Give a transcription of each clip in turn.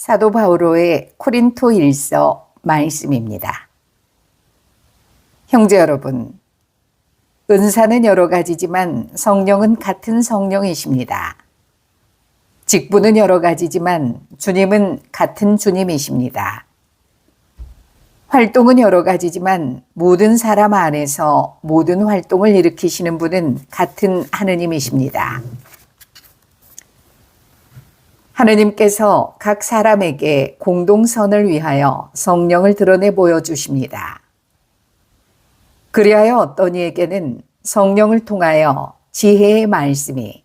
사도 바오로의 코린토 일서 말씀입니다. 형제 여러분, 은사는 여러 가지지만 성령은 같은 성령이십니다. 직분은 여러 가지지만 주님은 같은 주님이십니다. 활동은 여러 가지지만 모든 사람 안에서 모든 활동을 일으키시는 분은 같은 하느님이십니다. 하느님께서 각 사람에게 공동선을 위하여 성령을 드러내 보여주십니다. 그리하여 어떤 이에게는 성령을 통하여 지혜의 말씀이,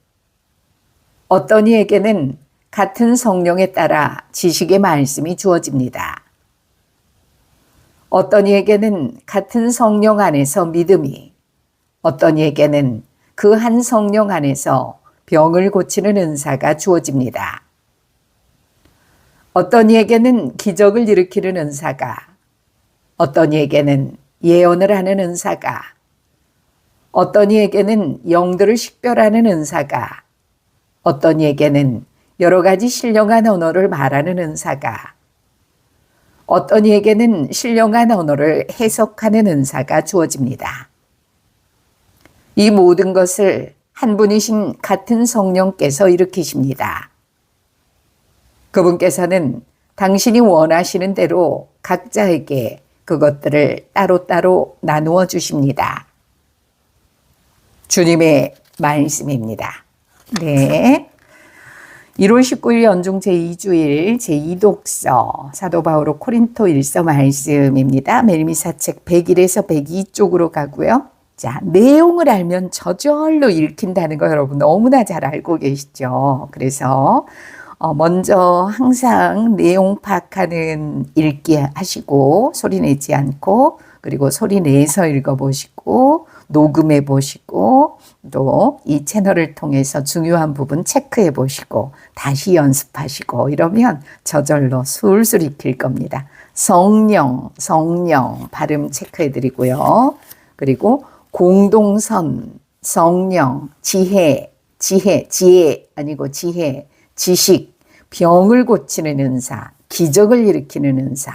어떤 이에게는 같은 성령에 따라 지식의 말씀이 주어집니다. 어떤 이에게는 같은 성령 안에서 믿음이, 어떤 이에게는 그 한 성령 안에서 병을 고치는 은사가 주어집니다. 어떤 이에게는 기적을 일으키는 은사가, 어떤 이에게는 예언을 하는 은사가, 어떤 이에게는 영들을 식별하는 은사가, 어떤 이에게는 여러 가지 신령한 언어를 말하는 은사가, 어떤 이에게는 신령한 언어를 해석하는 은사가 주어집니다. 이 모든 것을 한 분이신 같은 성령께서 일으키십니다. 그분께서는 당신이 원하시는 대로 각자에게 그것들을 따로따로 나누어 주십니다. 주님의 말씀입니다. 네. 1월 19일 연중 제2주일 제2독서 사도 바오로 코린토 일서 말씀입니다. 멜미사 책 101에서 102쪽으로 가고요. 자, 내용을 알면 저절로 읽힌다는 거 여러분 너무나 잘 알고 계시죠. 그래서 어, 먼저 항상 내용 파악하는 읽기 하시고 소리 내지 않고 그리고 소리 내서 읽어보시고 녹음해 보시고 또 이 채널을 통해서 중요한 부분 체크해 보시고 다시 연습하시고 이러면 저절로 술술 익힐 겁니다. 성령, 성령 발음 체크해 드리고요. 그리고 공동선, 성령, 지혜, 지혜, 지혜 아니고 지혜, 지식, 병을 고치는 은사, 기적을 일으키는 은사,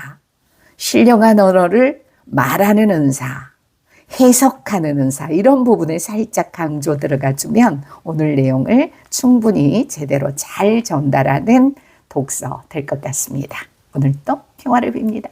신령한 언어를 말하는 은사, 해석하는 은사 이런 부분에 살짝 강조 들어가 주면 오늘 내용을 충분히 제대로 잘 전달하는 독서 될 것 같습니다. 오늘도 평화를 빕니다.